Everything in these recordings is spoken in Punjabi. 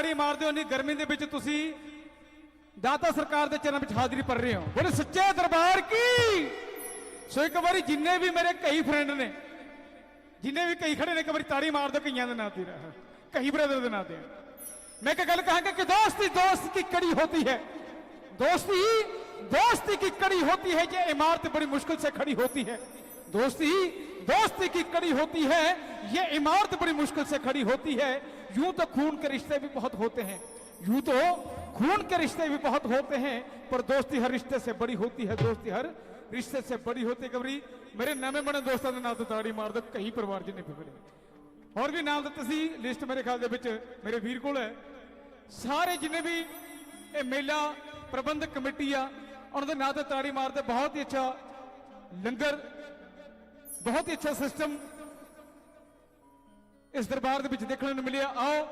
ਤਾੜੀ ਮਾਰਦੇ ਹੋ ਨਹੀਂ ਗਰਮੀ ਦੇ ਵਿੱਚ ਤੁਸੀਂ ਦਾਤਾ ਸਰਕਾਰ ਦੇ ਚਰਨਾਂ ਵਿੱਚ ਹਾਜ਼ਰੀ ਭਰ ਰਹੇ ਹੋ ਬੋਲੇ ਸੱਚੇ ਦਰਬਾਰ ਕੀ ਸੋ ਇੱਕ ਵਾਰੀ ਜਿੰਨੇ ਵੀ ਮੇਰੇ ਕਈ ਫਰੈਂਡ ਨੇ ਜਿੰਨੇ ਵੀ ਕਈ ਖੜੇ ਨੇ ਇੱਕ ਵਾਰੀ ਤਾੜੀ ਮਾਰ ਦਿਓ ਕਈਆਂ ਦੇ ਨਾਂ ਤੇ ਕਈ ਬ੍ਰਦਰ ਦੇ ਨਾਂ ਤੇ मैं क्या गल कहांगा कि दोस्ती दोस्त की कड़ी होती है दोस्ती दोस्ती की कड़ी होती है ये इमारत बड़ी मुश्किल से खड़ी होती है दोस्ती दोस्ती की कड़ी होती है ये इमारत बड़ी मुश्किल से खड़ी होती है यूं तो खून के रिश्ते भी बहुत होते हैं यूं तो खून के रिश्ते भी बहुत होते हैं पर दोस्ती हर रिश्ते से बड़ी होती है दोस्ती हर रिश्ते से बड़ी होती है कबरी मेरे नवे बने दोस्तों के नाम तो ताड़ी मार दो कई परिवार जिन्ने भी बने ਹੋਰ ਵੀ ਨਾਮ ਦਿੱਤੇ ਸੀ ਲਿਸਟ ਮੇਰੇ ਖਿਆਲ ਦੇ ਵਿੱਚ ਮੇਰੇ ਵੀਰ ਕੋਲ ਹੈ ਸਾਰੇ ਜਿੰਨੇ ਵੀ ਇਹ ਮੇਲਾ ਪ੍ਰਬੰਧਕ ਕਮੇਟੀ ਆ ਉਹਨਾਂ ਦੇ ਨਾਂ ਤੇ ਤਾੜੀ ਮਾਰਦੇ ਬਹੁਤ ਹੀ ਅੱਛਾ ਲੰਗਰ ਬਹੁਤ ਹੀ ਅੱਛਾ ਸਿਸਟਮ ਇਸ ਦਰਬਾਰ ਦੇ ਵਿੱਚ ਦੇਖਣ ਨੂੰ ਮਿਲਿਆ, ਆਓ,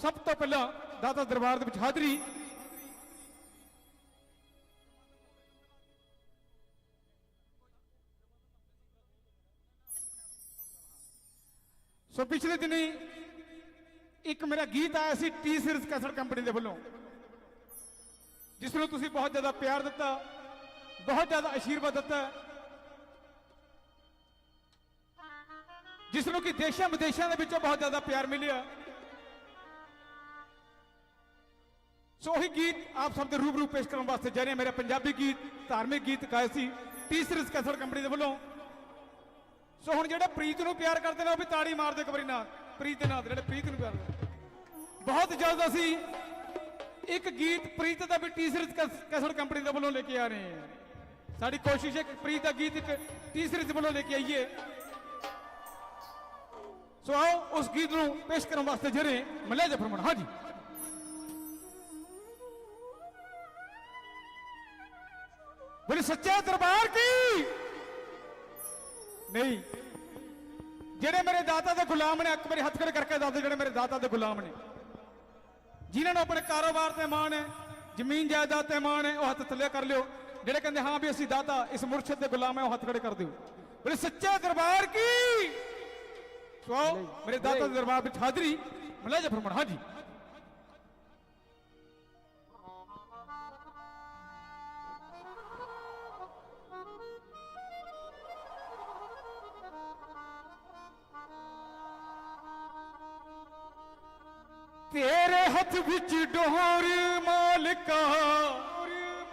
ਸਭ ਤੋਂ ਪਹਿਲਾਂ ਦਾਤਾ ਦਰਬਾਰ ਦੇ ਵਿੱਚ ਹਾਜ਼ਰੀ। ਸੋ ਪਿਛਲੇ ਦਿਨੀ ਇੱਕ ਮੇਰਾ ਗੀਤ ਆਇਆ ਸੀ ਟੀ ਸੀਰੀਜ਼ ਕੈਸਟ ਕੰਪਨੀ ਦੇ ਵੱਲੋਂ, ਜਿਸ ਨੂੰ ਤੁਸੀਂ ਬਹੁਤ ਜ਼ਿਆਦਾ ਪਿਆਰ ਦਿੱਤਾ, ਬਹੁਤ ਜ਼ਿਆਦਾ ਆਸ਼ੀਰਵਾਦ ਦਿੱਤਾ। ਜਿਸ ਨੂੰ ਕਿ ਦੇਸ਼ਾਂ ਵਿਦੇਸ਼ਾਂ ਦੇ ਵਿੱਚੋਂ ਬਹੁਤ ਜ਼ਿਆਦਾ ਪਿਆਰ ਮਿਲਿਆ। ਸੋ ਉਹੀ ਗੀਤ ਆਪ ਸਭ ਦੇ ਰੂਬਰੂ ਪੇਸ਼ ਕਰਨ ਵਾਸਤੇ ਜਾ ਰਹੇ ਹਾਂ। ਮੇਰਾ ਪੰਜਾਬੀ ਗੀਤ, ਧਾਰਮਿਕ ਗੀਤ ਗਾਏ ਸੀ ਟੀ ਸੀਰੀਜ਼ ਕੈਸਟ ਕੰਪਨੀ ਦੇ ਵੱਲੋਂ। ਸੋ ਹੁਣ ਜਿਹੜੇ ਪ੍ਰੀਤ ਨੂੰ ਪਿਆਰ ਕਰਦੇ ਨੇ, ਉਹ ਵੀ ਤਾੜੀ ਮਾਰਦੇ ਇੱਕ ਵਾਰੀ ਨਾਲ। ਪ੍ਰੀਤ ਦੇ ਨਾਲ ਜਿਹੜੇ ਪ੍ਰੀਤ ਨੂੰ ਪਿਆਰ ਕਰਦੇ ਬਹੁਤ ਜਲਦ ਅਸੀਂ ਇੱਕ ਗੀਤ ਪ੍ਰੀਤ ਦਾ ਵੀ ਟੀ ਸੀਰੀਜ਼ ਕੈਸਟ ਕੰਪਨੀ ਦੇ ਵੱਲੋਂ ਲੈ ਕੇ ਆ ਰਹੇ ਹਾਂ। ਸਾਡੀ ਕੋਸ਼ਿਸ਼ ਹੈ ਕਿ ਪ੍ਰੀਤ ਦਾ ਗੀਤ ਇੱਕ ਟੀ ਸੀਰੀਜ਼ ਵੱਲੋਂ ਲੈ ਕੇ ਆਈਏ। ਸੋ ਆਓ ਉਸ ਗੀਤ ਨੂੰ ਪੇਸ਼ ਕਰਨ ਵਾਸਤੇ ਜਰੇ ਮਲੇ ਜੇ ਫਰਮਾਨ। ਹਾਂਜੀ। ਬੋਲੇ, ਸੱਚੇ ਦਰਬਾਰ ਕੀ? ਨਹੀਂ। ਜਿਹੜੇ ਮੇਰੇ ਦਾਤਾ ਦੇ ਗੁਲਾਮ ਨੇ, ਇੱਕ ਵਾਰੀ ਹੱਥ ਖੜੇ ਕਰਕੇ ਦੱਸ ਜਿਹੜੇ ਮੇਰੇ ਦਾਤਾ ਦੇ ਗੁਲਾਮ ਨੇ। ਜਿਨ੍ਹਾਂ ਨੂੰ ਆਪਣੇ ਕਾਰੋਬਾਰ ਤੇ ਮਾਣ ਹੈ, ਜ਼ਮੀਨ ਜਾਇਦਾਦ ਤੇ ਮਾਣ ਹੈ, ਉਹ ਹੱਥ ਥੱਲੇ ਕਰ ਲਿਓ। ਜਿਹੜੇ ਕਹਿੰਦੇ, ਹਾਂ ਵੀ ਅਸੀਂ ਦਾਤਾ, ਇਸ ਮੁਰਸ਼ਿਦ ਦੇ ਗੁਲਾਮ ਹੈ, ਉਹ ਹੱਥ ਖੜੇ ਕਰ ਦਿਓ। ਬੋਲੇ, ਸੱਚੇ ਦਰਬਾਰ ਕੀ? ਸੋ ਆਓ, ਮੇਰੇ ਦਾਤਾ ਦੇ ਦਰਬਾਰ ਵਿੱਚ ਹਾਜ਼ਰੀ ਮਲੇ ਜੇ ਹਾਂਜੀ। ਤੇਰੇ ਹੱਥ ਵਿੱਚ ਡੋਰ ਮਾਲਕਾ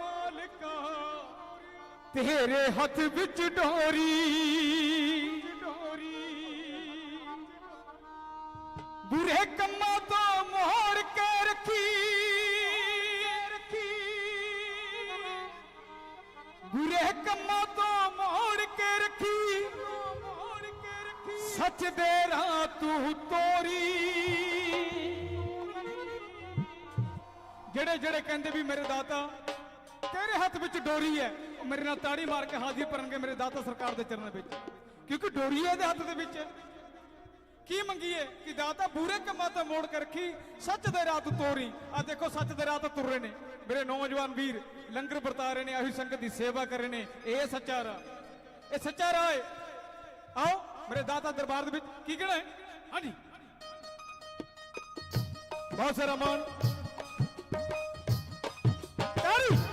ਮਾਲਕਾ ਤੇਰੇ ਹੱਥ ਵਿੱਚ ਡੋਰੀ ਕਹਿੰਦੇ ਵੀ ਮੇਰੇ ਦਾਤਾ ਤੇਰੇ ਹੱਥ ਵਿੱਚ ਡੋਰੀ ਹੈ। ਉਹ ਮੇਰੇ ਨਾਲ ਤਾੜੀ ਮਾਰ ਕੇ ਹਾਜ਼ਰ ਕਰਨਗੇ ਮੇਰੇ ਦਾਤਾ ਸਰਕਾਰ ਦੇ ਚਰਨਾਂ ਵਿੱਚ। ਕਿਉਂਕਿ ਡੋਰੀ ਇਹਦੇ ਹੱਥ ਦੇ ਵਿੱਚ। ਕੀ ਮੰਗੀਏ? ਕਿ ਦਾਤਾ ਬੂਰੇ ਕੰਮਾਂ ਤੋਂ ਮੋੜ ਕੇ ਰੱਖੀ, ਸੱਚ ਦੇ ਰਾਹ ਤੂੰ ਤੋਰੀ। ਆ ਦੇਖੋ, ਸੱਚ ਦੇ ਰਾਹ ਤੋਂ ਤੁਰ ਰਹੇ ਨੇ। ਮੇਰੇ ਨੌਜਵਾਨ ਵੀਰ, ਲੰਗਰ ਵਰਤਾ ਰਹੇ ਨੇ, ਆਹੀ ਸੰਗਤ ਦੀ ਸੇਵਾ ਕਰ ਰਹੇ ਨੇ। ਇਹ ਸੱਚਾ ਰਾਹ। ਇਹ ਸੱਚਾ ਰਾਹ ਹੈ। ਆਓ, ਮੇਰੇ ਦਾਤਾ ਦਰਬਾਰ ਦੇ ਵਿੱਚ ਕੀ ਕਹਿਣਾ ਹੈ? ਹਾਂਜੀ। ਬਹੁਤ ਸਾਰਾ ਮਾਨ ਤਾੜੀ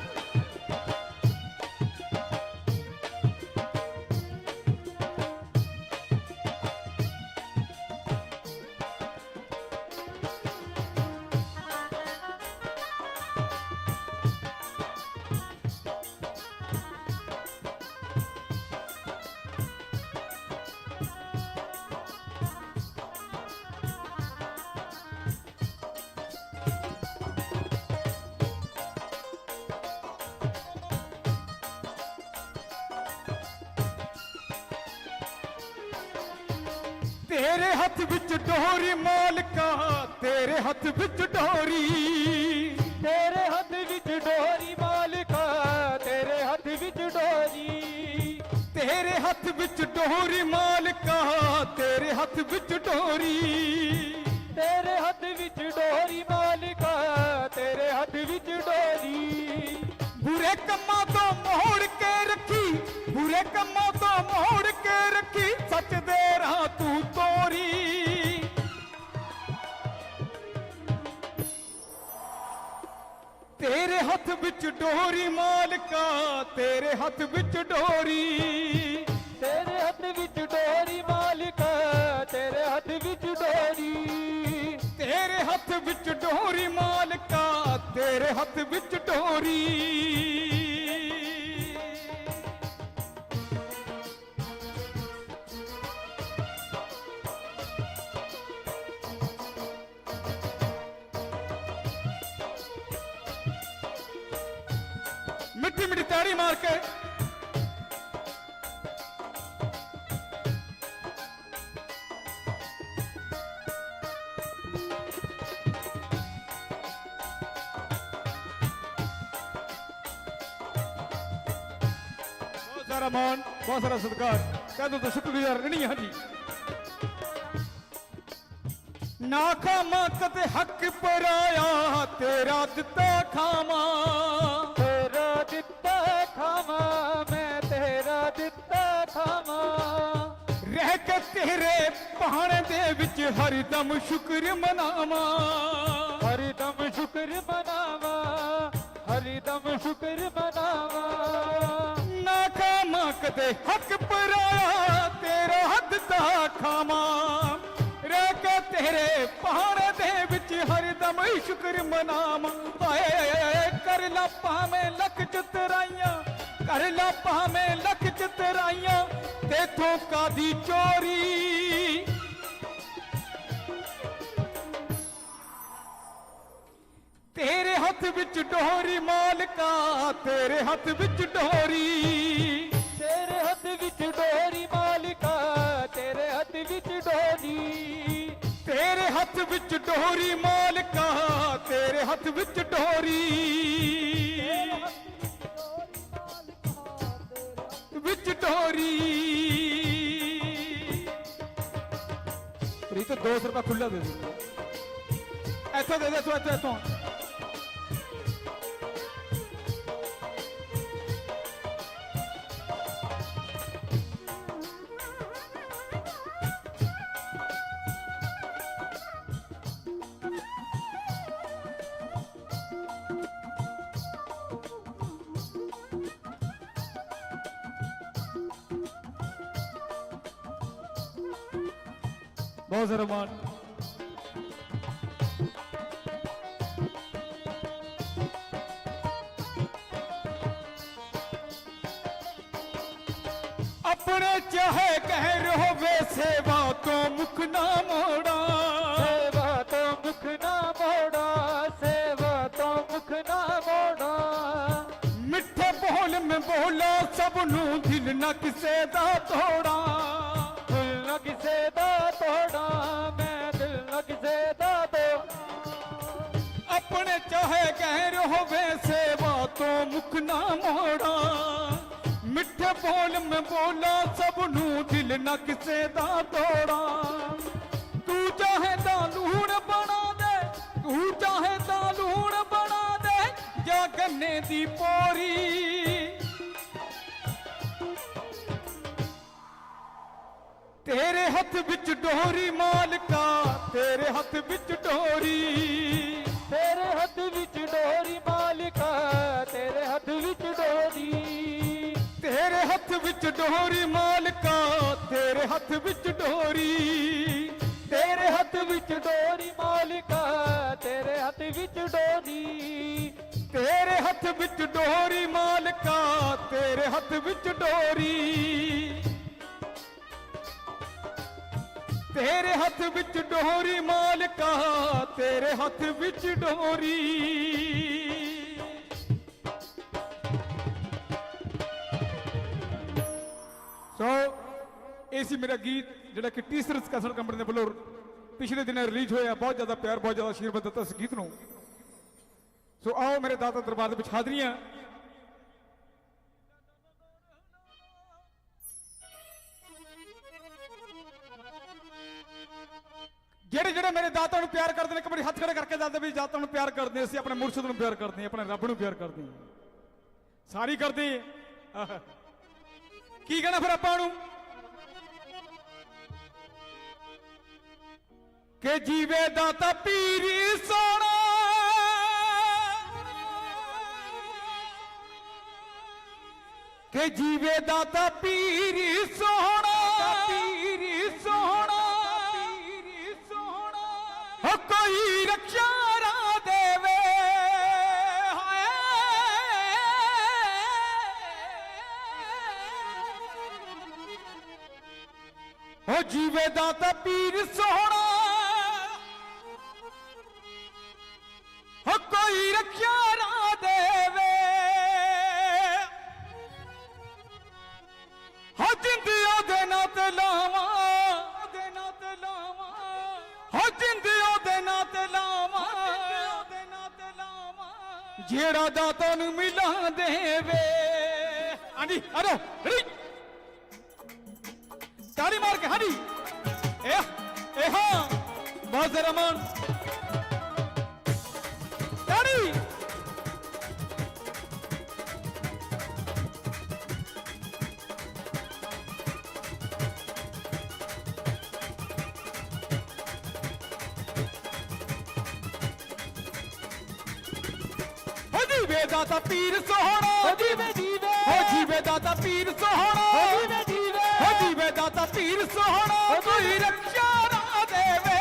ਤੇਰੇ ਹੱਥ ਵਿੱਚ ਡੋਰੀ ਮਾਲਕਾ, ਤੇਰੇ ਹੱਥ ਵਿੱਚ ਡੋਰੀ। ਤੇਰੇ ਹੱਥ ਵਿੱਚ ਡੋਰੀ ਮਾਲਕਾ, ਤੇਰੇ ਹੱਥ ਵਿੱਚ ਡੋਰੀ। ਤੇਰੇ ਹੱਥ ਵਿੱਚ ਡੋਰੀ ਮਾਲਕਾ, ਤੇਰੇ ਹੱਥ ਵਿੱਚ ਡੋਰੀ। ਤੇਰੇ ਹੱਥ ਵਿੱਚ ਡੋਰੀ ਮਾਲਕਾ, ਤੇਰੇ ਹੱਥ ਵਿੱਚ ਡੋਰੀ। ਬੁਰੇ ਕੰਮਾਂ ਤੋਂ ਮੋੜ ਕੇ ਰੱਖੀ, ਬੁਰੇ ਕੰਮਾਂ ਤੋਂ ਮੋੜ ਕੇ ਰੱਖੀ। ਸੱਚ ਦੇ ਰਾਹ ਤੂੰ ਤੋਰੀ। ਤੇਰੇ ਹੱਥ ਵਿੱਚ ਡੋਰੀ ਮਾਲਕਾ ਤੇਰੇ ਹੱਥ ਵਿੱਚ ਡੋਰੀ। ਤੇਰੇ ਹੱਥ ਵਿੱਚ ਡੋਰੀ ਮਾਲਕਾ ਤੇਰੇ ਹੱਥ ਵਿੱਚ ਡੋਰੀ। ਤੇਰੇ ਹੱਥ ਵਿੱਚ ਡੋਰੀ ਮਾਲਕਾ ਤੇਰੇ ਹੱਥ ਵਿੱਚ ਡੋਰੀ। ਮਿੱਠੀ ਮਿੱਠੀ ਤਾੜੀ ਮਾਰ ਕੇ ਬਹੁਤ ਸਾਰਾ ਮਾਣ ਬਹੁਤ ਸਾਰਾ ਸਤਿਕਾਰ ਕਹਿ ਦੋ ਤਾਂ ਸ਼ੁਕਰਗੁਜ਼ਾਰ ਨਹੀਂ ਹਾਂ ਜੀ ਨਾ ਖਾਵਾਂ ਕਦੇ ਹੱਕ ਪਰਾਇਆ ਤੇਰਾ ਦਿੱਤਾ ਖਾਵਾਂ ਤੇਰਾ ਦਿੱਤਾ ਖਾਵਾਂ, ਮੈਂ ਤੇਰਾ ਦਿੱਤਾ ਥਾਵਾਂ ਰਹਿ ਕੇ ਤੇਰੇ ਪਹਾੜੇ ਦੇ ਵਿੱਚ ਹਰਦਮ ਸ਼ੁਕਰ ਮਨਾਵਾਂ। ਹਰਿਦਮ ਸ਼ੁਕਰ ਮਨਾਵਾ, ਹਰਿਦਮ ਸ਼ੁਕਰ ਮਨਾਵਾ। ਨਾ ਖਾਵਾਂ ਕਦੇ ਹੱਕ ਪਰਾਇਆ, ਤੇਰਾ ਹੱਥ ਦਾ ਖਾਵਾਂ। ਰਹਿ ਕੇ ਤੇਰੇ ਪਹਾੜੇ ਦੇ ਵਿੱਚ ਹਰਦਮ ਹੀ ਸ਼ੁਕਰ ਮਨਾਵਾਂ। ਹਾਏ, ਕਰ ਲਾ ਭਾਵੇਂ ਲੱਖ ਚਤਰਾਈਆਂ। ਕਰ ਲਾ ਭਾਵੇਂ ਲੱਖ ਚਤਰਾਈਆਂ ਤੇਥੋਂ ਕਾਦੀ ਚੋਰੀ। ਤੇਰੇ ਹੱਥ ਵਿੱਚ ਡੋਰੀ ਮਾਲਕਾ, ਤੇਰੇ ਹੱਥ ਵਿੱਚ ਡੋਰੀ। ਤੇਰੇ ਹੱਥ ਵਿੱਚ ਡੋਰੀ ਮਾਲਿਕਾ, ਤੇਰੇ ਹੱਥ ਵਿੱਚ ਡੋਰੀ। ਤੇਰੇ ਹੱਥ ਵਿੱਚ ਡੋਰੀ ਮਾਲਕਾ, ਤੇਰੇ ਹੱਥ ਵਿੱਚ ਡੋਰੀ। ਵਿੱਚ ਡੋਰੀ ਪ੍ਰੀਤ 200 ਰੁਪਏ ਖੁੱਲਾ ਦੇ ਦੇ। ਇੱਥੋਂ ਦੇ ਦੇ ਤੂੰ ਇੱਥੋਂ ਇੱਥੋਂ। ਬਹੁਤ ਸਾਰਾ ਮਾਣ। ਆਪਣੇ ਚਾਹੇ ਕਹਿ ਰਹੋਵੇ ਸੇਵਾ ਤੋਂ ਮੁਖ ਨਾ ਮੋੜਾ। ਸੇਵਾ ਤੋਂ ਮੁਖ ਨਾ ਮੋੜਾ ਸੇਵਾ ਤੋਂ ਮੁਖ ਨਾ ਮੋੜਾ। ਮਿੱਠੇ ਬੋਲ ਮੈਂ ਬੋਲਾ ਸਭ ਨੂੰ ਦਿਲ ਨਾ ਕਿਸੇ ਦਾ ਤੋੜਾ। ਕਿਸੇ ਦਾ ਤੋੜਾ, ਮੈਂ ਦਿਲ ਨਾ ਕਿਸੇ ਦਾ ਤੋੜਾ। ਆਪਣੇ ਚਾਹੇ ਕਹਿ ਹੋਵੇ ਸੇਵਾ ਤੋਂ ਮੁਖ ਨਾ ਮੋੜਾ। ਮਿੱਠੇ ਬੋਲ ਮੈਂ ਬੋਲਾ, ਸਭ ਨੂੰ ਦਿਲ ਨਾ ਕਿਸੇ ਦਾ ਤੋੜਾ। ਤੂੰ ਚਾਹੇ ਤਾਂ ਲੂਣ ਬਣਾ ਦੇ, ਤੂੰ ਚਾਹੇ ਤਾਂ ਲੂਣ ਬਣਾ ਦੇ ਜਾਂ ਗੰਨੇ ਦੀ ਪੋਰੀ ਤੇਰੇ ਹੱਥ ਵਿੱਚ ਡੋਰੀ ਮਾਲਕਾ ਤੇਰੇ ਹੱਥ ਵਿੱਚ ਡੋਰੀ ਤੇਰੇ ਹੱਥ ਵਿੱਚ ਡੋਰੀ ਮਾਲਿਕਾ ਤੇਰੇ ਹੱਥ ਵਿੱਚ ਡੋਰੀ ਤੇਰੇ ਹੱਥ ਵਿੱਚ ਡੋਰੀ ਮਾਲਕਾ ਤੇਰੇ ਹੱਥ ਵਿੱਚ ਡੋਰੀ ਤੇਰੇ ਹੱਥ ਵਿੱਚ ਡੋਰੀ ਮਾਲਿਕਾ ਤੇਰੇ ਹੱਥ ਵਿੱਚ ਡੋਰੀ ਤੇਰੇ ਹੱਥ ਵਿੱਚ ਡੋਰੀ ਮਾਲਕਾ ਤੇਰੇ ਹੱਥ ਵਿੱਚ ਡੋਰੀ ਤੇਰੇ ਹੱਥ ਵਿੱਚ ਡੋਰੀ ਮਾਲਕਾ ਤੇਰੇ ਹੱਥ ਵਿੱਚ ਡੋਰੀ ਸੋ ਇਹ ਸੀ ਮੇਰਾ ਗੀਤ ਜਿਹੜਾ ਕਿ ਟੀਸਰਸ ਕਸਰ ਕੰਪਨੀ ਦੇ ਵੱਲੋਂ ਪਿਛਲੇ ਦਿਨਾਂ ਰਿਲੀਜ਼ ਹੋਇਆ ਬਹੁਤ ਜ਼ਿਆਦਾ ਪਿਆਰ ਬਹੁਤ ਜ਼ਿਆਦਾ ਆਸ਼ੀਰਵਾਦ ਦਿੱਤਾ ਇਸ ਗੀਤ ਨੂੰ ਸੋ ਆਓ ਮੇਰੇ ਦਾਤਾ ਦਰਬਾਰ ਦੇ ਵਿੱਚ ਹਾਜ਼ਰੀਆਂ ਜਿਹੜੇ ਜਿਹੜੇ ਮੇਰੇ ਦਾਤਾ ਨੂੰ ਪਿਆਰ ਕਰਦੇ ਨੇ, ਇੱਕ ਵਾਰੀ ਹੱਥ ਖੜੇ ਕਰਕੇ ਦੱਸਦੇ ਵੀ ਦਾਤਾ ਨੂੰ ਪਿਆਰ ਕਰਦੇ ਅਸੀਂ, ਆਪਣੇ ਮੁਰਸ਼ਿਦ ਨੂੰ ਪਿਆਰ ਕਰਦੇ ਹਾਂ, ਆਪਣੇ ਰੱਬ ਨੂੰ ਪਿਆਰ ਕਰਦੇ ਹਾਂ। ਸਾਰੀ ਕਰਦੇ ਕੀ ਕਹਿਣਾ ਫਿਰ ਆਪਾਂ ਨੂੰ? ਕਿ ਜੀਵੇ ਦਾਤਾ ਪੀਰੀ ਸੋਣਾ ਕਿ ਜੀਵੇ ਦਾਤਾ ਪੀਰੀ ਸੋਣਾ ਕੋਈ ਰੱਖਿਆ ਨਾ ਦੇਵੇ। ਹਾਏ। ਹੋ ਜੀਵੇ ਦਾਤਾ ਪੀਰ ਸੋਹਣਾ ਜਿਹੜਾ ਦਾਤਾ ਨੂੰ ਮਿਲਾ ਦੇਵੇ ਹਾਂਜੀ ਹਲੋ ਰੈਡੀ ਤਾੜੀ ਮਾਰ ਕੇ ਹਾਂਜੀ ਇਹ ਇਹ ਹਾਂ ਬਹੁਤ ਰਮਨ ਤਾੜੀ ਦਾਤਾ ਪੀਰ ਸੋਹਣਾ। ਹੋ ਜੀਵੇ ਜੀਵੇ। ਹੋ ਜੀਵੇ ਦਾਤਾ ਪੀਰ ਸੋਹਣਾ। ਹੋ ਜੀਵੇ ਜੀਵੇ। ਹੋ ਜੀਵੇ ਦਾਤਾ ਪੀਰ ਸੋਹਣਾ। ਕੋਈ ਰੱਖਿਆ ਨਾ ਦੇਵੇ।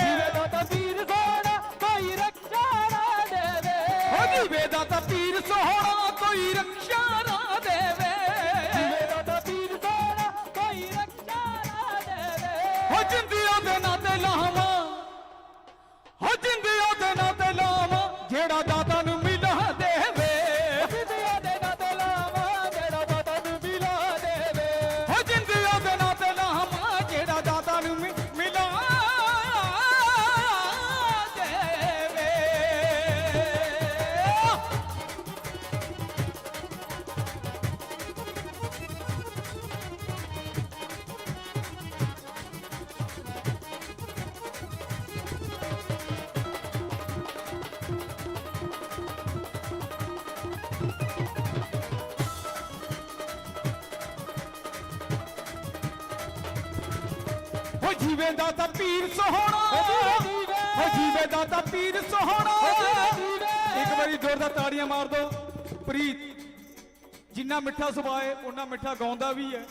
ਜੀਵੇ ਦਾਤਾ ਪੀਰ ਸੋਹਣਾ। ਕੋਈ ਰੱਖਿਆ ਨਾ ਦੇਵੇ। ਹੋ ਜੀਵੇ ਦਾਤਾ ਪੀਰ ਸੋਹਣਾ। ਕੋਈ ਰੱਖਿਆ ਨਾ ਦੇਵੇ। ਜੀਵੇ ਦਾਤਾ ਪੀਰ ਸੋਹਣਾ। ਕੋਈ ਰੱਖਿਆ ਨਾ ਦੇਵੇ। ਹੋ ਜਿੰਦੀ ਉਹਦੇ ਨਾਂ ਤੇ ਲਾਵਾਂ ਜੀਵੇ ਦਾ ਤਾਂ ਪੀਰ ਸੋਹਣਾ ਹੋ। ਜੀਵੇ। ਹੋ ਦਾ ਤਾਂ ਪੀਰ ਸੋਹਣਾ ਹੋ। ਇੱਕ ਵਾਰੀ ਜ਼ੋਰਦਾਰ ਤਾੜੀਆਂ ਮਾਰ ਦਿਓ ਪ੍ਰੀਤ ਜਿੰਨਾ ਮਿੱਠਾ ਸੁਭਾਅ ਹੈ ਉਹਨਾਂ ਮਿੱਠਾ ਗਾਉਂਦਾ ਵੀ ਹੈ।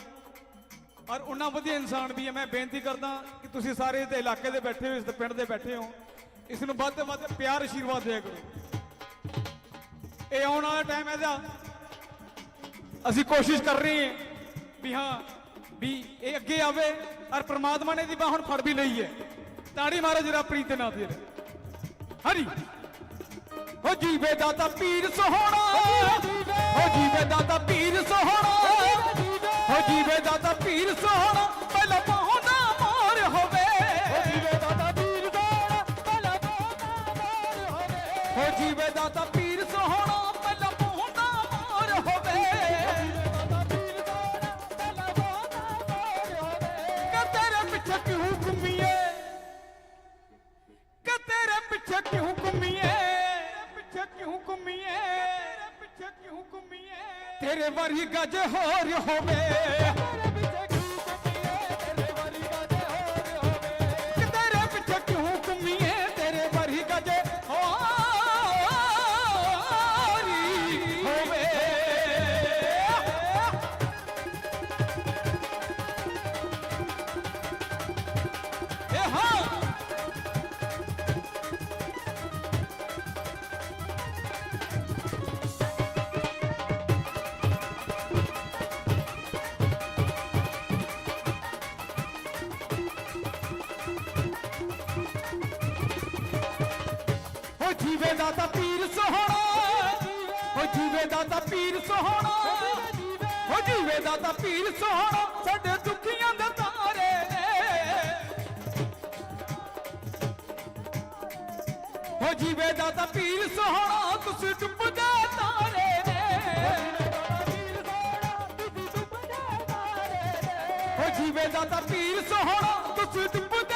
ਔਰ ਉਹਨਾਂ ਵਧੀਆ ਇਨਸਾਨ ਵੀ ਹੈ। ਮੈਂ ਬੇਨਤੀ ਕਰਦਾ ਕਿ ਤੁਸੀਂ ਸਾਰੇ ਇਸ ਇਲਾਕੇ ਦੇ ਬੈਠੇ ਹੋ ਇਸ ਦੇ ਪਿੰਡ ਦੇ ਬੈਠੇ ਹੋ। ਇਸ ਨੂੰ ਵੱਧ ਤੋਂ ਵੱਧ ਪਿਆਰ ਆਸ਼ੀਰਵਾਦ ਦਿਆ ਕਰੋ। ਇਹ ਆਉਣ ਵਾਲਾ ਟਾਈਮ ਇਹਦਾ। ਅਸੀਂ ਕੋਸ਼ਿਸ਼ ਕਰ ਰਹੇ ਹਾਂ ਵੀ ਹਾਂ ਵੀ ਇਹ ਅੱਗੇ ਆਵੇ। ਔਰ ਪ੍ਰਮਾਤਮਾ ਨੇ ਦੀ ਬਾਹ ਹੁਣ ਫੜ ਵੀ ਲਈ ਹੈ। ਤਾੜੀ ਮਾਰੋ ਜਰਾ ਪ੍ਰੀਤ ਦੇ ਨਾਂ ਤੇ। ਹਰੀ। ਹੋ ਜੀਵੇ ਦਾਤਾ ਪੀਰ ਸੋਹਣਾ। ਹੋ ਜੀਵੇ ਦਾਤਾ ਪੀਰ ਸੋਹਣਾ। ਹੋ ਜੀਵੇ ਦਾਤਾ ਪੀਰ ਸੋਹਣਾ। ਵਰਗੀ ਗੱਜ ਹੋਰ ਹੋਵੇ। ਜੀਵੇ ਦਾ ਤਾਂ ਪੀਰ ਸੋਹਣਾ। ਹੋ ਜੀਵੇ ਦਾ ਤਾਂ ਪੀਰ ਸੋਹਣਾ। ਹੋ ਜੀਵੇ ਦਾ ਤਾਂ ਪੀਰ ਸੋਹਣਾ। ਸਾਡੇ ਦੁੱਖੀਆਂ ਦੇ ਤਾਰੇ ਨੇ। ਹੋ ਜੀਵੇ ਦਾ ਤਾਂ ਪੀਰ ਸੋਹਣਾ। ਤੁਸੀਂ ਡੁੱਬਦੇ ਤਾਰੇ ਨੇ। ਹੋ ਜੀਵੇ ਦਾ ਤਾਂ ਪੀਰ ਸੋਹਣਾ। ਤੁਸੀਂ ਡੁੱਬਦੇ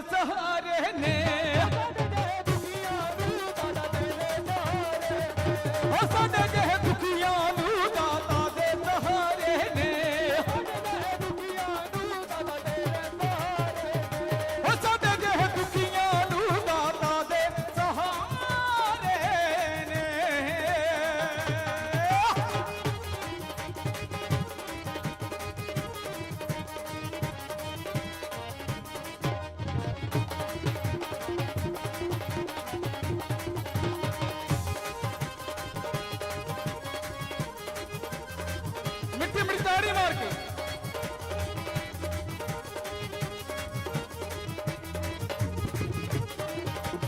ਦਾਤਾ ਦੇ ਦਰਬਾਰ ਕੀ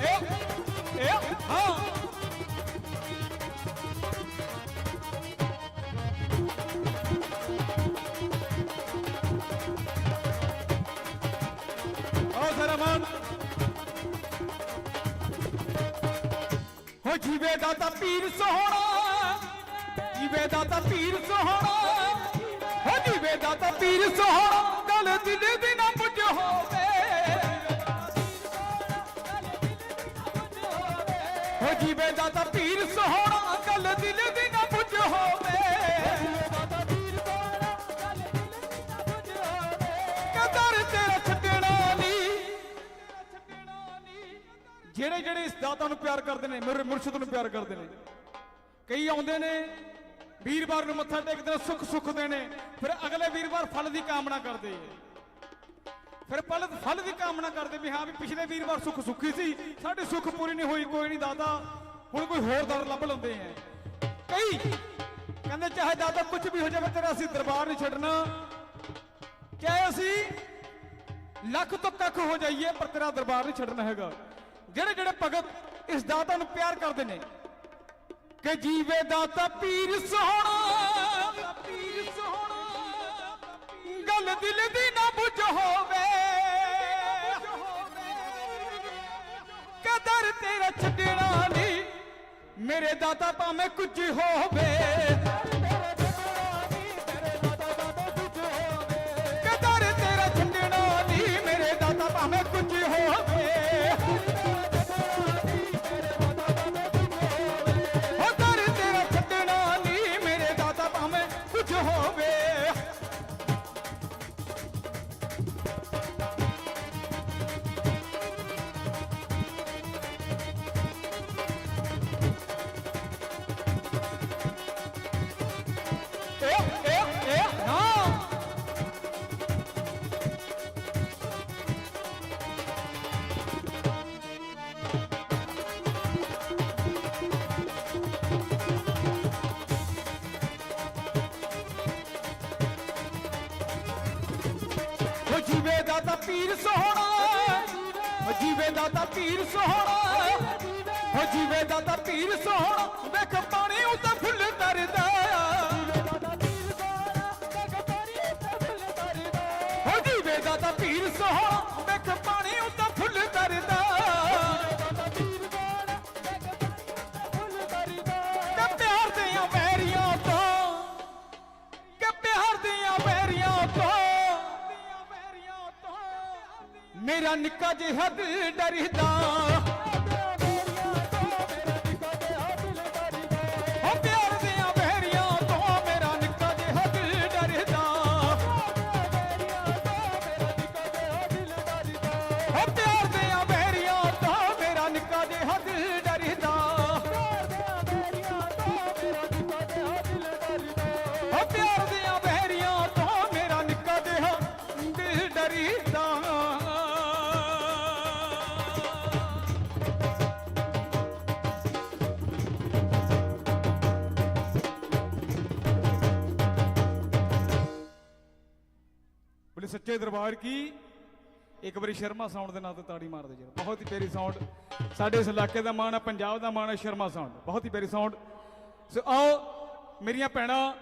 ਇਹ ਇਹ ਹਾਂ ਆਓ ਜ਼ਰਾ ਮਾਨ ਹੋ ਜੀਵੇ ਦਾਤਾ ਪੀਰ ਸੋਹਣਾ ਜੀਵੇ ਦਾਤਾ ਪੀਰ ਸੋਹਣਾ ਹੋ ਜੀਵੇ ਦਾਤਾ ਪੀਰ ਸੋਹਣਾ ਗੱਲ ਦਿਲ ਦੀ ਨਾ ਪੁੱਜ ਹੋਵੇ। ਹੋ ਜੀਵੇ ਦਾਤਾ ਪੀਰ ਸੋਹਣਾ ਗੱਲ ਦਿਲ ਦੀ ਨਾ ਪੁੱਜ ਹੋਵੇ। ਕਦਰ ਤੇਰਾ ਛੱਡਣਾ ਨਹੀਂ। ਜਿਹੜੇ ਜਿਹੜੇ ਇਸ ਦਾਤਾ ਨੂੰ ਪਿਆਰ ਕਰਦੇ ਨੇ, ਮੇਰੇ ਮੁਰਸ਼ਿਦ ਨੂੰ ਪਿਆਰ ਕਰਦੇ ਨੇ, ਕਈ ਆਉਂਦੇ ਨੇ, ਵੀਰਵਾਰ ਨੂੰ ਮੱਥਾ ਟੇਕਦੇ ਨੇ ਸੁੱਖ ਸੁੱਖ ਦੇ ਫਿਰ ਅਗਲੇ ਵੀਰਵਾਰ ਫਲ ਦੀ ਕਾਮਨਾ ਕਰਦੇ ਫਿਰ ਫਲ ਫਲ ਦੀ ਕਾਮਨਾ ਕਰਦੇ ਵੀ ਹਾਂ ਵੀ ਪਿਛਲੇ ਵੀਰਵਾਰ ਸੁੱਖ ਸੁੱਖੀ ਸੀ, ਸਾਡੇ ਸੁੱਖ ਪੂਰੀ ਨਹੀਂ ਹੋਈ, ਕੋਈ ਨਹੀਂ ਦਾਤਾ। ਹੁਣ ਕੋਈ ਹੋਰ ਦਰ ਲੱਭ ਲੈਂਦੇ ਆ। ਕਈ ਕਹਿੰਦੇ ਚਾਹੇ ਦਾਤਾ ਕੁਝ ਵੀ ਹੋ ਜਾਵੇ, ਤੇਰਾ ਅਸੀਂ ਦਰਬਾਰ ਨਹੀਂ ਛੱਡਣਾ। ਚਾਹੇ ਅਸੀਂ ਲੱਖ ਤੋਂ ਕੱਖ ਹੋ ਜਾਈਏ, ਪਰ ਤੇਰਾ ਦਰਬਾਰ ਨਹੀਂ ਛੱਡਣਾ ਹੈਗਾ। ਜਿਹੜੇ ਜਿਹੜੇ ਭਗਤ ਇਸ ਦਾਤਾ ਨੂੰ ਪਿਆਰ ਕਰਦੇ ਨੇ, ਕਿ ਜੀਵੇ ਦਾਤਾ ਪੀਰ ਸੋਹਣਾ ਗੱਲ ਦਿਲ ਦੀ ਨਾ ਬੁੱਝ ਹੋਵੇ। ਕਦਰ ਤੇਰਾ ਛੱਡਣਾ ਨਹੀਂ। ਮੇਰੇ ਦਾਤਾ ਭਾਵੇਂ ਕੁਝ ਹੋਵੇ। ਪੀਰ ਸੋਹਣਾ। ਹੋ ਜੀਵੇ ਦਾਤਾ ਪੀਰ ਸੋਹਣਾ। ਹੋ ਜੀਵੇ ਦਾਤਾ ਪੀਰ ਸੋਹਣਾ। ਵੇਖ ਪਾਣੀ ਉੱਤੇ ਫੁੱਲ ਤਰਦਾ। ਹੋ ਜੀਵੇ ਦਾਤਾ ਪੀਰ ਸੋਹਣਾ। ਵੇਖ ਪਾਣੀ ਉੱਤੇ ਫੁੱਲ ਤਰਦਾ। ਪਿਆਰ ਦੀਆਂ ਵੈਰੀਆਂ ਤੋਂ ਕਿ ਪਿਆਰ ਦੀਆਂ ਵੈਰੀਆਂ ਤੋਂ ਮੇਰਾ ਨਿੱਕਾ ਜਿਹਾ ਦਿਲ ਡਰਦਾ। ਬੋਲੇ ਸੱਚੇ ਦਰਬਾਰ ਕੀ? ਇੱਕ ਵਾਰੀ ਸ਼ਰਮਾ ਸਾਊਂਡ ਦੇ ਨਾਂ ਤੇ ਤਾੜੀ ਮਾਰ ਦਿਓ ਜਰਾ ਬਹੁਤ ਹੀ ਪਿਆਰੀ ਸਾਊਂਡ ਸਾਡੇ ਇਸ ਇਲਾਕੇ ਦਾ ਮਾਣ ਹੈ ਪੰਜਾਬ ਦਾ ਮਾਣ ਹੈ ਸ਼ਰਮਾ ਸਾਊਂਡ ਬਹੁਤ ਹੀ ਪਿਆਰੀ ਸਾਊਂਡ ਸੋ ਆਓ, ਮੇਰੀਆਂ ਭੈਣਾਂ,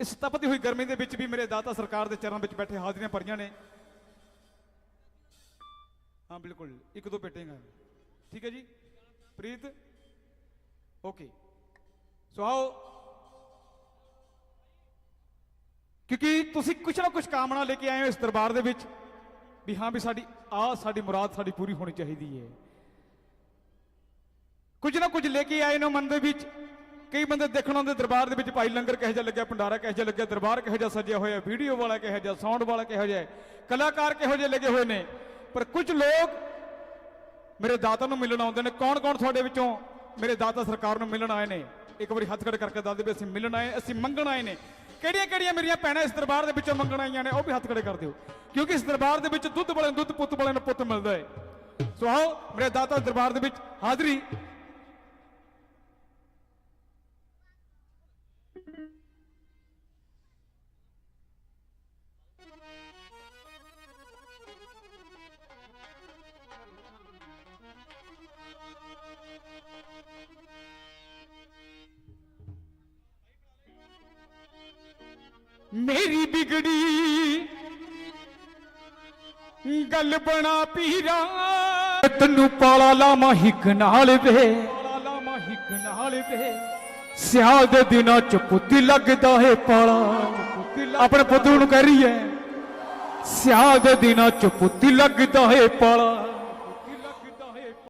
ਇਸ ਤਪਤੀ ਹੋਈ ਗਰਮੀ ਦੇ ਵਿੱਚ ਵੀ ਮੇਰੇ ਦਾਤਾ ਸਰਕਾਰ ਦੇ ਚਰਨ ਵਿੱਚ ਬੈਠੇ ਹਾਜ਼ਰੀਆਂ ਭਰੀਆਂ ਨੇ। ਹਾਂ, ਬਿਲਕੁਲ। ਇੱਕ ਦੋ ਬੈਠੇਗਾ ਠੀਕ ਹੈ ਜੀ? ਪ੍ਰੀਤ? ਓਕੇ। ਸੋ ਆਓ ਕਿਉਂਕਿ ਤੁਸੀਂ ਕੁਛ ਨਾ ਕੁਛ ਕਾਮਨਾ ਲੈ ਕੇ ਆਏ ਹੋ ਇਸ ਦਰਬਾਰ ਦੇ ਵਿੱਚ ਵੀ ਹਾਂ ਵੀ ਸਾਡੀ ਆ ਸਾਡੀ ਮੁਰਾਦ ਸਾਡੀ ਪੂਰੀ ਹੋਣੀ ਚਾਹੀਦੀ ਹੈ ਕੁਝ ਨਾ ਕੁਝ ਲੈ ਕੇ ਆਏ ਨੇ ਮਨ ਦੇ ਵਿੱਚ। ਕਈ ਬੰਦੇ ਦੇਖਣ ਆਉਂਦੇ ਦਰਬਾਰ ਦੇ ਵਿੱਚ ਭਾਈ ਲੰਗਰ ਕਿਹੋ ਜਿਹਾ ਲੱਗਿਆ, ਭੰਡਾਰਾ ਕਿਹੋ ਜਿਹਾ ਲੱਗਿਆ, ਦਰਬਾਰ ਕਿਹੋ ਜਿਹਾ ਸਜਿਆ ਹੋਇਆ, ਵੀਡੀਓ ਵਾਲਾ ਕਿਹੋ ਜਿਹਾ ਸਾਊਂਡ ਵਾਲਾ ਕਿਹੋ ਜਿਹਾ, ਕਲਾਕਾਰ ਕਿਹੋ ਜਿਹੇ ਲੱਗੇ ਹੋਏ ਨੇ। ਪਰ ਕੁਝ ਲੋਕ ਮੇਰੇ ਦਾਤਾ ਨੂੰ ਮਿਲਣ ਆਉਂਦੇ ਨੇ। ਕੌਣ ਕੌਣ ਤੁਹਾਡੇ ਵਿੱਚੋਂ ਮੇਰੇ ਦਾਤਾ ਸਰਕਾਰ ਨੂੰ ਮਿਲਣ ਆਏ ਨੇ? ਇੱਕ ਵਾਰੀ ਹੱਥ ਖੜੇ ਕਰਕੇ ਦੱਸਦੇ ਵੀ ਅਸੀਂ ਮਿਲਣ ਆਏ, ਅਸੀਂ ਮੰਗਣ ਆਏ ਨੇ। ਕਿਹੜੀਆਂ ਕਿਹੜੀਆਂ ਮੇਰੀਆਂ ਭੈਣਾਂ ਇਸ ਦਰਬਾਰ ਦੇ ਵਿੱਚੋਂ ਮੰਗਣ ਆਈਆਂ ਨੇ, ਉਹ ਵੀ ਹੱਥ ਖੜੇ ਕਰ ਦਿਓ। ਕਿਉਂਕਿ ਇਸ ਦਰਬਾਰ ਦੇ ਵਿੱਚ ਦੁੱਧ ਵਾਲੇ ਨੂੰ ਦੁੱਧ ਪੁੱਤ ਵਾਲੇ ਨੂੰ ਪੁੱਤ ਮਿਲਦਾ ਹੈ। ਸੋ ਆਓ, ਮੇਰੇ ਦਾਤਾ ਦਰਬਾਰ ਦੇ ਵਿੱਚ ਹਾਜ਼ਰੀ ਮੇਰੀ ਬਿਗੜੀ ਗੱਲ ਬਣਾ ਪੀਰਾ। ਤੈਨੂੰ ਪਾਲਾ ਲਾਵਾਂ ਹਿੱਕ ਨਾਲ ਵੇ। ਪਾਲਾ ਲਾਵਾਂ ਹਿੱਕ ਨਾਲ ਵੇ। ਸਿਆਲ ਦੇ ਦਿਨਾਂ ਚ ਪੁੱਤੀ ਲੱਗਦਾ ਏ ਪਾਲਾ। ਆਪਣੇ ਪੁੱਤ ਨੂੰ ਕਹਿ ਰਹੀ ਐ ਸਿਆਲ ਦੇ ਦਿਨਾਂ ਚ ਪੁੱਤੀ ਲੱਗਦਾ ਏ ਪਾਲਾ।